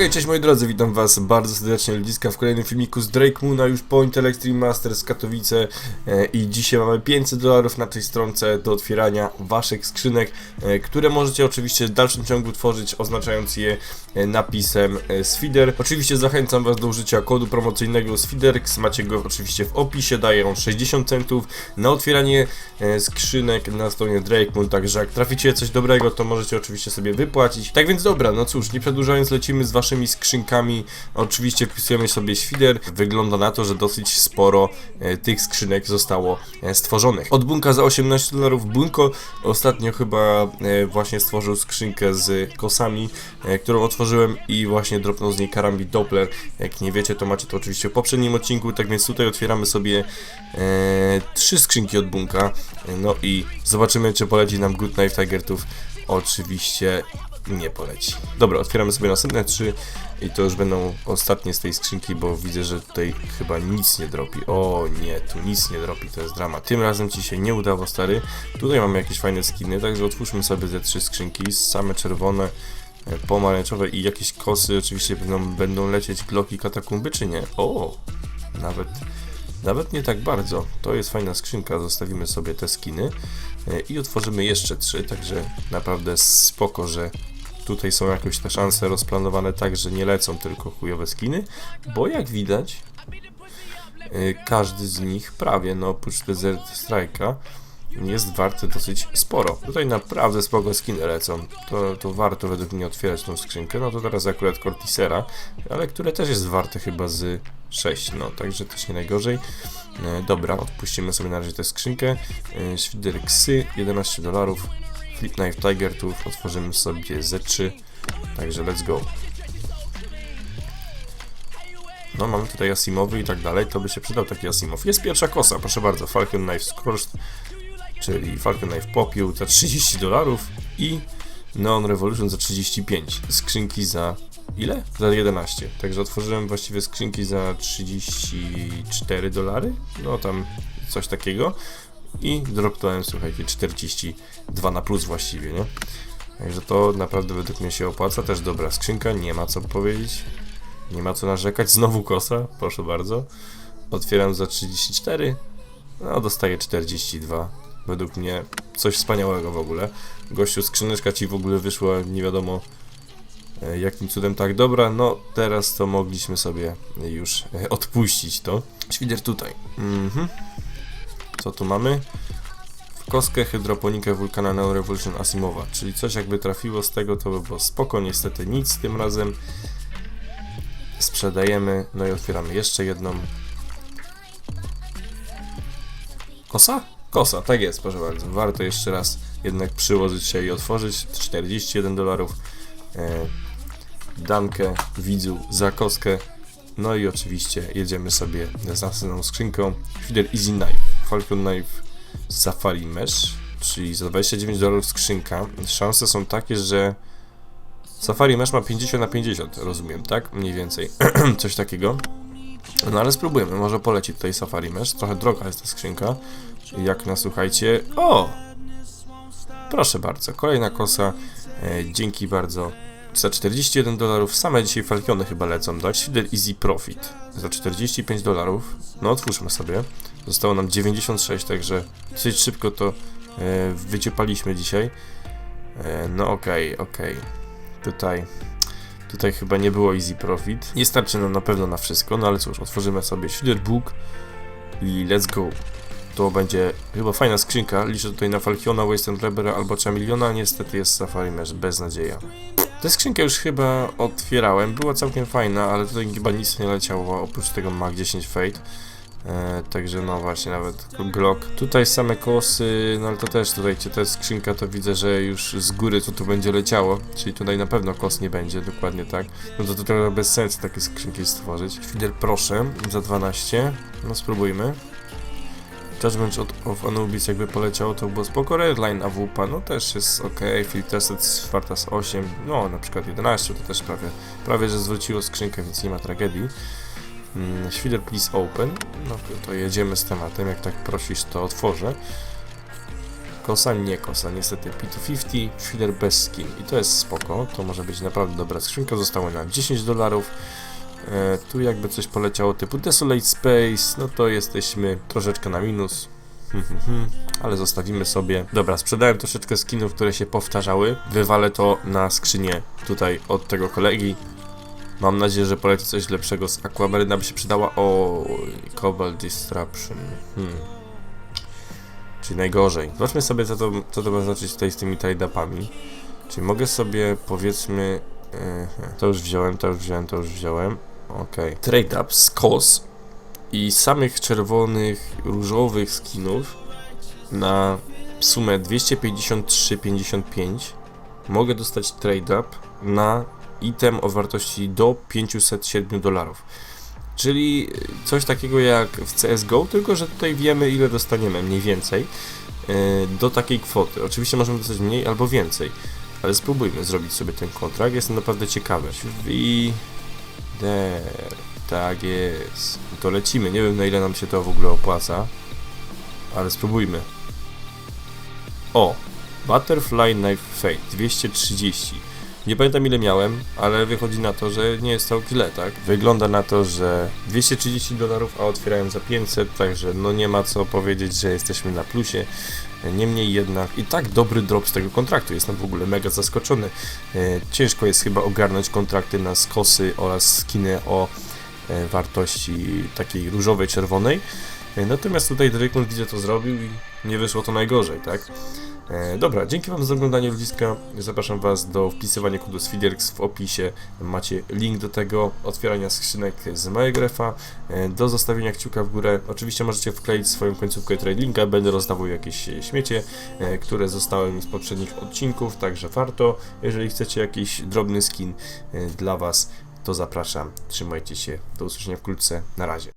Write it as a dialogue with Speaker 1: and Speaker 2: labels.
Speaker 1: Okej, cześć moi drodzy, witam was bardzo serdecznie ludziska w kolejnym filmiku z Drake Moona, już Point Electric Master z Katowice e, i dzisiaj mamy 500 dolarów na tej stronce do otwierania waszych skrzynek, e, które możecie oczywiście w dalszym ciągu tworzyć, oznaczając je e, napisem e, Sfider. Oczywiście zachęcam was do użycia kodu promocyjnego Sfiderx, macie go oczywiście w opisie, daje on 60 centów na otwieranie e, skrzynek na stronie Drake Moon, także jak traficie coś dobrego, to możecie oczywiście sobie wypłacić. Tak więc dobra, no cóż, nie przedłużając, lecimy z waszymi skrzynkami. Oczywiście wpisujemy sobie świder. Wygląda na to, że dosyć sporo e, tych skrzynek zostało e, stworzonych. Od Bunka za 18 dolarów. Bunko ostatnio chyba e, właśnie stworzył skrzynkę z kosami, którą otworzyłem i właśnie dropnął z niej karambit Doppler. Jak nie wiecie, to macie to oczywiście w poprzednim odcinku, tak więc tutaj otwieramy sobie trzy skrzynki od Bunka. No i zobaczymy, czy poleci nam Good Knife Tigertów. Oczywiście nie poleci. Dobra, otwieramy sobie następne trzy i to już będą ostatnie z tej skrzynki, bo widzę, że tutaj chyba nic nie dropi. O nie, tu nic nie dropi, to jest drama. Tym razem ci się nie udało, stary. Tutaj mamy jakieś fajne skiny, także otwórzmy sobie te trzy skrzynki, same czerwone, e, pomarańczowe i jakieś kosy. Oczywiście będą, będą lecieć bloki katakumby, czy nie? O, nawet nawet nie tak bardzo. To jest fajna skrzynka, zostawimy sobie te skiny i otworzymy jeszcze trzy, także naprawdę spoko, że tutaj są jakoś te szanse rozplanowane tak, że nie lecą tylko chujowe skiny, bo jak widać e, każdy z nich prawie, no oprócz Desert Strike'a jest warty dosyć sporo. Tutaj naprawdę spoko skiny lecą. To, to warto według mnie otwierać tą skrzynkę. No to teraz akurat Cortisera, ale które też jest warte chyba z 6, no także też nie najgorzej. E, dobra, odpuścimy sobie na razie tę skrzynkę. E, Świder Ksy, 11 dolarów. Flip Knife Tiger tu otworzymy sobie Z3. Także let's go. No, mamy tutaj Asimowy i tak dalej, to by się przydał taki Asimow. Jest pierwsza kosa, proszę bardzo, Falcon Knife Scorched, czyli Falcon Knife Popiół za 30 dolarów i Neon Revolution za 35. Skrzynki za ile? Za 11. Także otworzyłem właściwie skrzynki za 34 dolary, no tam coś takiego i dropnąłem, słuchajcie, 42 na plus właściwie, nie? Także to naprawdę według mnie się opłaca, też dobra skrzynka, nie ma co powiedzieć. Nie ma co narzekać. Znowu kosa, proszę bardzo. Otwieram za 34. No, dostaję 42. Według mnie coś wspaniałego w ogóle. Gościu, skrzyneczka ci w ogóle wyszła nie wiadomo jakim cudem tak dobra. No, teraz to mogliśmy sobie już e, odpuścić to. Świder tutaj. Mhm. Co tu mamy? W kostkę, hydroponikę, wulkana Neo Revolution Asimowa. Czyli coś jakby trafiło z tego, to by było spoko. Niestety nic tym razem sprzedajemy, no i otwieramy jeszcze jedną. Kosa? Kosa, tak jest, proszę bardzo. Warto jeszcze raz jednak przyłożyć się i otworzyć. 41 dolarów. E, dankę, widzu, za koskę. No i oczywiście jedziemy sobie z następną skrzynką. Fidel Easy Knife, Falcon Knife Safari Mesh, czyli za 29 dolarów skrzynka. Szanse są takie, że Safari Mesh ma 50 na 50, rozumiem, tak? Mniej więcej. Coś takiego. No ale spróbujemy, może poleci tutaj Safari Mesh. Trochę droga jest ta skrzynka. Jak na słuchajcie. O! Proszę bardzo, kolejna kosa. E, dzięki bardzo. Za 41 dolarów. Same dzisiaj Falcony chyba lecą, tak? Fidel Easy Profit. Za 45 dolarów. No otwórzmy sobie. Zostało nam 96, także dosyć szybko to e, wyciepaliśmy dzisiaj. E, no okej, okay, okej. Okay. Tutaj, tutaj chyba nie było easy profit. Nie starczy nam na pewno na wszystko, no ale cóż, otworzymy sobie Book i let's go. To będzie chyba fajna skrzynka. Liczę tutaj na Falchiona, Wasteland Rebera albo Chameleona. Niestety jest Safari Mesh, bez nadzieja. Tę skrzynkę już chyba otwierałem, była całkiem fajna, ale tutaj chyba nic nie leciało, oprócz tego Mag 10 Fate. E, także no właśnie, nawet Glock. Tutaj same kosy, no ale to też tutaj ta skrzynka to widzę, że już z góry co tu będzie leciało, czyli tutaj na pewno kos nie będzie, dokładnie tak. No to to bez sensu takie skrzynki stworzyć. Fidel proszę, za 12, no spróbujmy. Judgment of Anubis jakby poleciało, to było spoko. Redline AWP, no też jest ok. Field Tested Spartas 8, no na przykład 11, to też prawie, prawie że zwróciło skrzynkę, więc nie ma tragedii. Mm, Świder please open. No to jedziemy z tematem, jak tak prosisz to otworzę. Kosa, nie kosa, niestety P250, feeder bez skin i to jest spoko, to może być naprawdę dobra skrzynka, zostało nam 10 dolarów. E, tu jakby coś poleciało typu Desolate Space, no to jesteśmy troszeczkę na minus. Hmm, hmm, hmm, Ale zostawimy sobie. Dobra, sprzedałem troszeczkę skinów, które się powtarzały. Wywalę to na skrzynię tutaj od tego kolegi. Mam nadzieję, że poleci coś lepszego z Aquamarina by się przydała. O, Cobalt Disruption. Hmm. Czyli najgorzej. Zobaczmy sobie, co to, co to ma znaczyć tutaj z tymi trade-upami. Czyli mogę sobie, powiedzmy... Yy, to już wziąłem, to już wziąłem, to już wziąłem. Okej. Trade-up z KOS i samych czerwonych, różowych skinów na sumę 253,55 mogę dostać trade-up na item o wartości do 507 dolarów. Czyli coś takiego jak w CSGO, tylko że tutaj wiemy ile dostaniemy mniej więcej yy, do takiej kwoty. Oczywiście możemy dostać mniej albo więcej, ale spróbujmy zrobić sobie ten kontrakt. Jestem naprawdę ciekawy. I der, tak jest. To lecimy. Nie wiem na ile nam się to w ogóle opłaca, ale spróbujmy. O, Butterfly Knife Fate 230. Nie pamiętam ile miałem, ale wychodzi na to, że nie jest to źle, tak? Wygląda na to, że 230 dolarów, a otwierałem za 500, także no nie ma co powiedzieć, że jesteśmy na plusie. Niemniej jednak i tak dobry drop z tego kontraktu. Jestem w ogóle mega zaskoczony. E, Ciężko jest chyba ogarnąć kontrakty na skosy oraz skiny o e, wartości takiej różowej, czerwonej. E, Natomiast tutaj Drake widzę to zrobił i nie wyszło to najgorzej, tak? E, dobra, dzięki Wam za oglądanie ludziska. Zapraszam Was do wpisywania kodu SFIDERX w opisie. Macie link do tego, otwierania skrzynek z mojego refa, e, do zostawienia kciuka w górę. Oczywiście możecie wkleić swoją końcówkę trade linka, będę rozdawał jakieś śmiecie, e, które zostały mi z poprzednich odcinków, także warto. Jeżeli chcecie jakiś drobny skin dla Was, to zapraszam. Trzymajcie się, do usłyszenia wkrótce, na razie.